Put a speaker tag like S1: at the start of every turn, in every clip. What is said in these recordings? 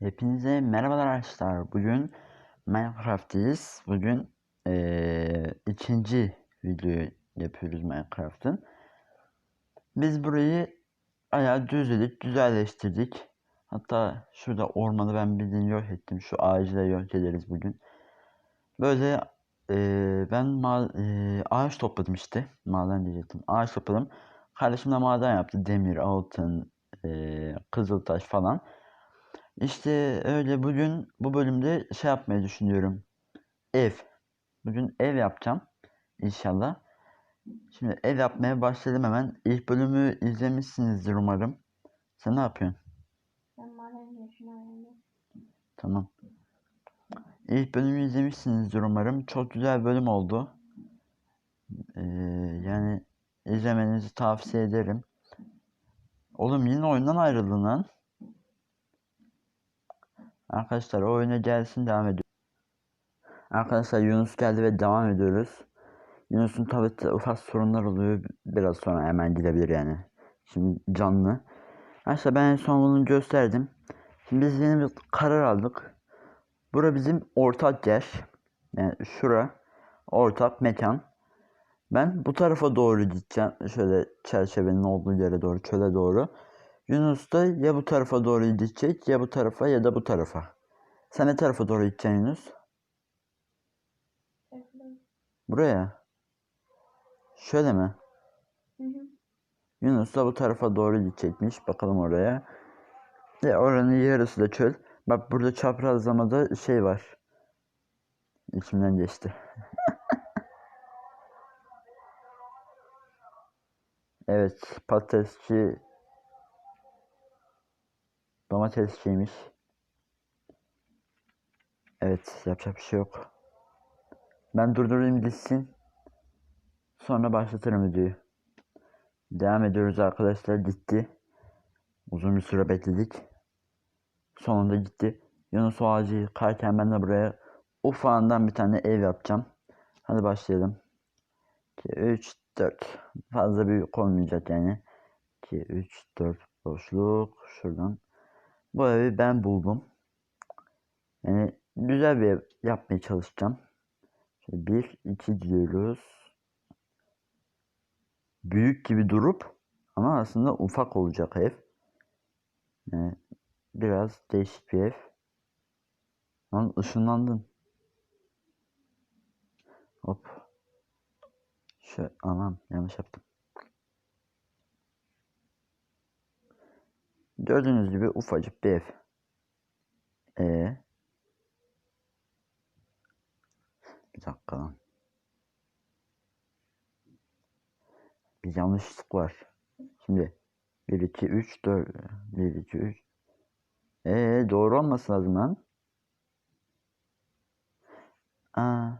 S1: Hepinize merhabalar arkadaşlar. Bugün Minecraft'tayız. Bugün eee, ikinci videoyu yapıyoruz Minecraft'ın. Biz burayı ayağı düzledik, güzelleştirdik. Hatta şurada ormanı ben bildiğin yok ettim. Şu ağacı da yok ederiz bugün. Böyle eee, ben ma- eee, ağaç topladım işte. Maden diyecektim. Ağaç topladım. Kardeşim de maden yaptı. Demir, altın, eee, kızıltaş falan. İşte öyle bugün bu bölümde şey yapmayı düşünüyorum. Ev. Bugün ev yapacağım inşallah. Şimdi ev yapmaya başladım hemen. İlk bölümü izlemişsinizdir umarım. Sen ne yapıyorsun?
S2: Ben maden öğrendim.
S1: Tamam. İlk bölümü izlemişsinizdir umarım. Çok güzel bölüm oldu. Ee, yani izlemenizi tavsiye ederim. Oğlum yine oyundan ayrıldın lan. Arkadaşlar o oyuna gelsin devam ediyor. Arkadaşlar Yunus geldi ve devam ediyoruz. Yunus'un tabi ufak sorunlar oluyor. Biraz sonra hemen gidebilir yani. Şimdi canlı. Arkadaşlar ben en son bunu gösterdim. Şimdi biz yeni bir karar aldık. Bura bizim ortak yer. Yani şura ortak mekan. Ben bu tarafa doğru gideceğim. Şöyle çerçevenin olduğu yere doğru, çöle doğru. Yunus da ya bu tarafa doğru gidecek ya bu tarafa ya da bu tarafa. Sen ne tarafa doğru gideceksin Yunus? Buraya. Şöyle mi?
S2: Hı hı.
S1: Yunus da bu tarafa doğru gidecekmiş. Bakalım oraya. Ve oranın yarısı da çöl. Bak burada çaprazlamada şey var. İçimden geçti. evet patatesçi domatesçiymiş. Evet yapacak bir şey yok. Ben durdurayım gitsin. Sonra başlatırım videoyu. Devam ediyoruz arkadaşlar. Gitti. Uzun bir süre bekledik. Sonunda gitti. Yunus o ağacı yıkarken ben de buraya ufağından bir tane ev yapacağım. Hadi başlayalım. 2, 3, 4. Fazla büyük olmayacak yani. 2, 3, 4 boşluk. Şuradan. Bu evi ben buldum. Yani güzel bir ev yapmaya çalışacağım. 1, 2 diyoruz büyük gibi durup ama aslında ufak olacak ev. Yani biraz değişik bir ev. Lan ışınlandın. Hop. Şu anam yanlış yaptım. Gördüğünüz gibi ufacık bir ev. E bir dakika bir yanlışlık var. Şimdi 1 2 3 4 1 2 3 Ee doğru olması lazım lan. Aa.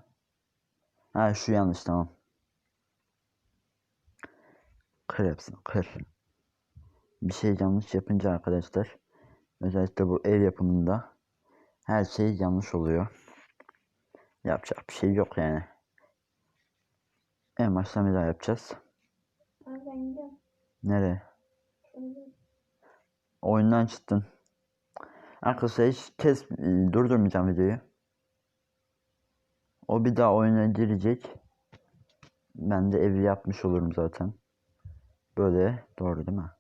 S1: Ha şu yanlış tamam. Kır hepsini kır. Bir şey yanlış yapınca arkadaşlar özellikle bu ev yapımında her şey yanlış oluyor. Yapacak bir şey yok yani. En baştan bir daha yapacağız. Nereye? Oyundan çıktın. Arkadaşlar hiç kes durdurmayacağım videoyu. O bir daha oyuna girecek. Ben de evi yapmış olurum zaten. Böyle doğru değil mi?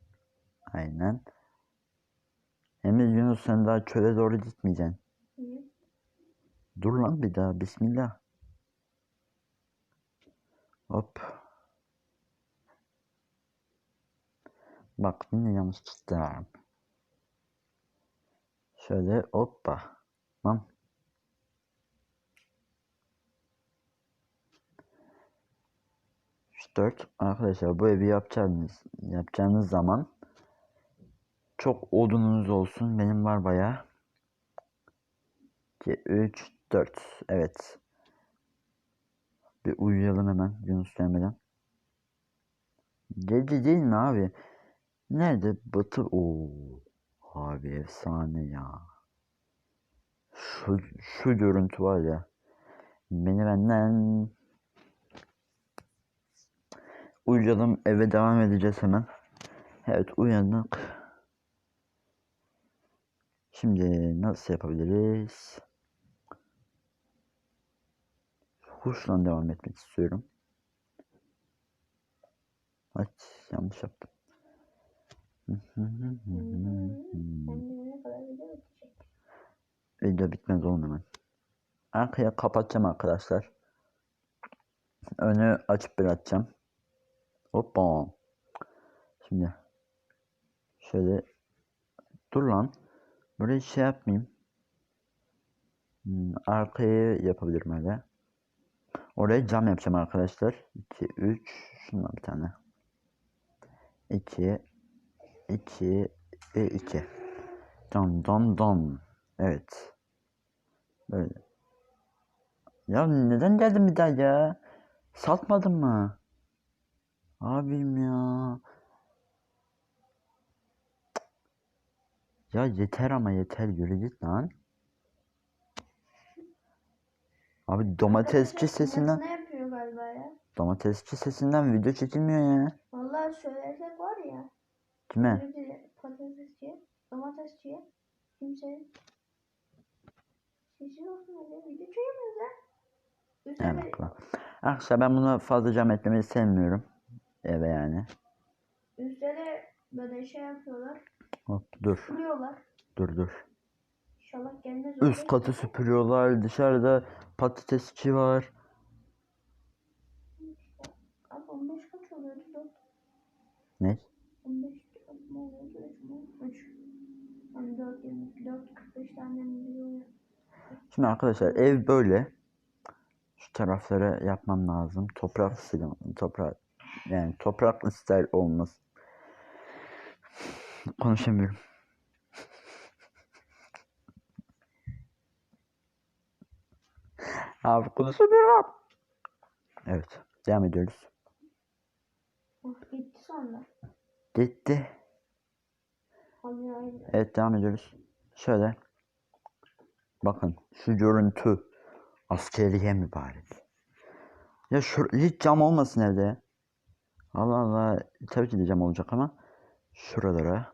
S1: Aynen. Emir Yunus sen daha çöle doğru gitmeyeceksin.
S2: Niye?
S1: Dur lan bir daha. Bismillah. Hop. Bak yine yanlış çıktım. Şöyle hoppa. Lan. Şu dört arkadaşlar bu evi yapacağınız yapacağınız zaman çok odununuz olsun. Benim var bayağı. 2 3 4 evet. Bir uyuyalım hemen Yunus gelmeden. Gece değil mi abi? Nerede? Batı. Oo. Abi efsane ya. Şu, şu görüntü var ya. Beni benden uyuyalım eve devam edeceğiz hemen. Evet uyandık. Şimdi nasıl yapabiliriz? Huşla devam etmek istiyorum. Aç yanlış yaptım.
S2: Video
S1: bitmez oğlum hemen. Arkaya kapatacağım arkadaşlar. Önü açıp bırakacağım. Hoppa. Şimdi şöyle dur lan. Burayı şey yapmayayım. Hmm, arkayı yapabilirim öyle. Oraya cam yapacağım arkadaşlar. 2 3 şundan bir tane. 2 2 ve 2. Don don don. Evet. Böyle. Ya neden geldin bir daha ya? Satmadın mı? Abim ya. Ya yeter ama yeter yürü git lan. Abi domatesçi sesinden
S2: Ne yapıyor galiba ya?
S1: domatesçi sesinden video çekilmiyor ya.
S2: Vallahi söylersek var ya.
S1: Kime?
S2: Bir de patatesçiye, domatesçiye kimse sesi olsun öyle video çekemiyoruz ya. Üstelik
S1: Evet lan. Arkadaşlar ben bunu fazla cam etmeyi sevmiyorum. Eve yani.
S2: üstelik böyle şey yapıyorlar.
S1: Hop dur.
S2: Vuruyorlar.
S1: Dur dur.
S2: İnşallah gelmez.
S1: Üst katı süpürüyorlar. Dışarıda patatesçi var.
S2: Abi 15 kaç oluyordu? 4.
S1: Ne?
S2: 15 ne oluyordu? 3 mü? 3. Yani 4, 24, 45 tane mi biliyor
S1: Şimdi arkadaşlar ev böyle. Şu tarafları yapmam lazım. Toprak istedim. Toprak yani topraklı ister olmaz. Konuşamıyorum. Abi konuşamıyorum. Evet. Devam ediyoruz.
S2: Oh, gitti sonra.
S1: Gitti. Evet devam ediyoruz. Şöyle. Bakın şu görüntü askeriye mübarek. Ya şu hiç cam olmasın evde. ya. Allah Allah. Tabii ki de cam olacak ama şuralara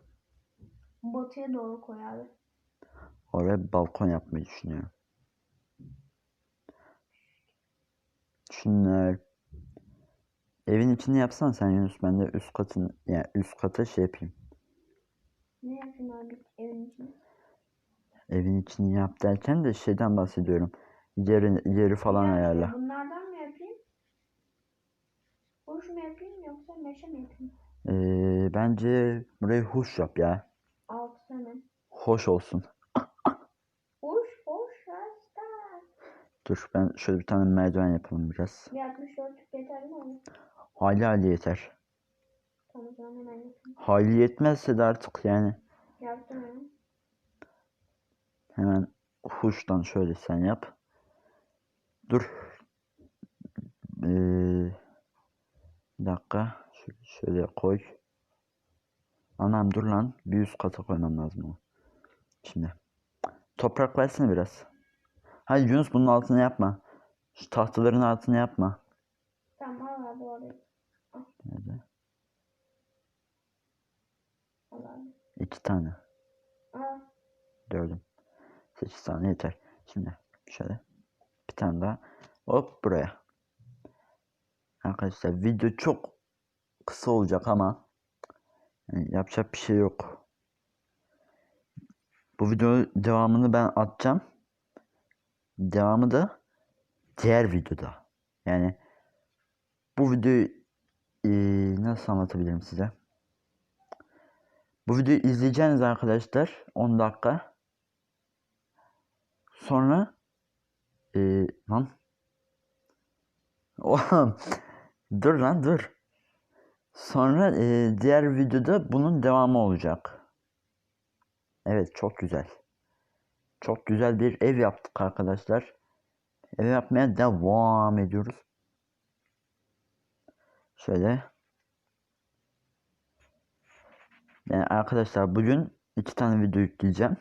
S2: Batıya doğru koy abi.
S1: oraya balkon yapmayı düşünüyorum. Şunlar evin içini yapsan sen Yunus ben de üst katın yani üst kata şey yapayım.
S2: Ne yapayım abi evin içinde?
S1: Evin içini yap derken de şeyden bahsediyorum. Yeri, yeri falan
S2: dakika,
S1: ayarla.
S2: Bunlardan mı yapayım? Boş mu yapayım yoksa meşe mi yapayım?
S1: Ee, bence burayı hoş yap ya.
S2: Altı tane.
S1: Hoş olsun.
S2: Boş boş hasta.
S1: Dur ben şöyle bir tane merdiven yapalım biraz.
S2: Bir 64 yeterli mi?
S1: Hali hali yeter.
S2: Tamam o zaman hemen yapayım.
S1: Hali yetmezse de artık yani
S2: Yaptım hemen.
S1: hemen huştan şöyle sen yap. Dur. Ee, bir dakika. Şöyle, şöyle koy. Anam dur lan. Bir üst kata koymam lazım onu. Şimdi. Toprak versene biraz. Hayır Yunus bunun altını yapma. Şu tahtaların altını yapma.
S2: Tamam abi orayı.
S1: Nerede? İki tane.
S2: Al.
S1: Gördüm. 8 tane yeter. Şimdi şöyle bir tane daha. Hop buraya. Arkadaşlar video çok kısa olacak ama yapacak bir şey yok. Bu videonun devamını ben atacağım. Devamı da diğer videoda. Yani bu videoyu eee, nasıl anlatabilirim size? Bu videoyu izleyeceğiniz arkadaşlar 10 dakika. Sonra eee lan Oğlum dur lan dur. Sonra eee, diğer videoda bunun devamı olacak. Evet çok güzel. Çok güzel bir ev yaptık arkadaşlar. Ev yapmaya devam ediyoruz. Şöyle. Yani arkadaşlar bugün iki tane video yükleyeceğim.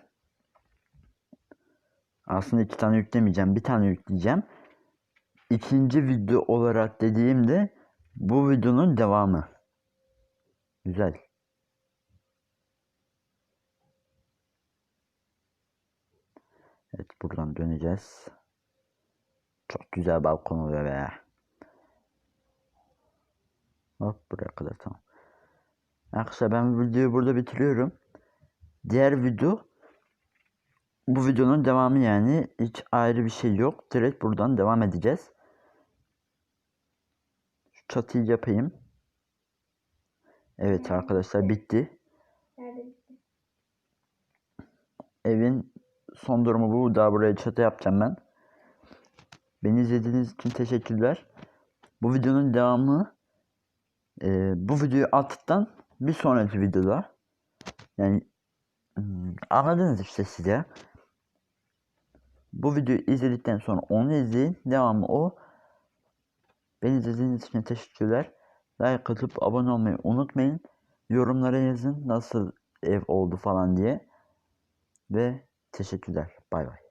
S1: Aslında iki tane yüklemeyeceğim. Bir tane yükleyeceğim. İkinci video olarak dediğimde bu videonun devamı. Güzel. Evet buradan döneceğiz. Çok güzel balkon oluyor be. Hop buraya kadar tamam. Arkadaşlar ben videoyu burada bitiriyorum. Diğer video bu videonun devamı yani hiç ayrı bir şey yok. Direkt buradan devam edeceğiz. Şu çatıyı yapayım. Evet arkadaşlar
S2: bitti.
S1: Evin son durumu bu. Daha buraya çatı yapacağım ben. Beni izlediğiniz için teşekkürler. Bu videonun devamı e, bu videoyu attıktan bir sonraki videoda yani hmm, anladınız işte siz ya. Bu videoyu izledikten sonra onu izleyin. Devamı o. Beni izlediğiniz için teşekkürler. Like atıp abone olmayı unutmayın. Yorumlara yazın nasıl ev oldu falan diye. Ve teşekkürler. Bay bay.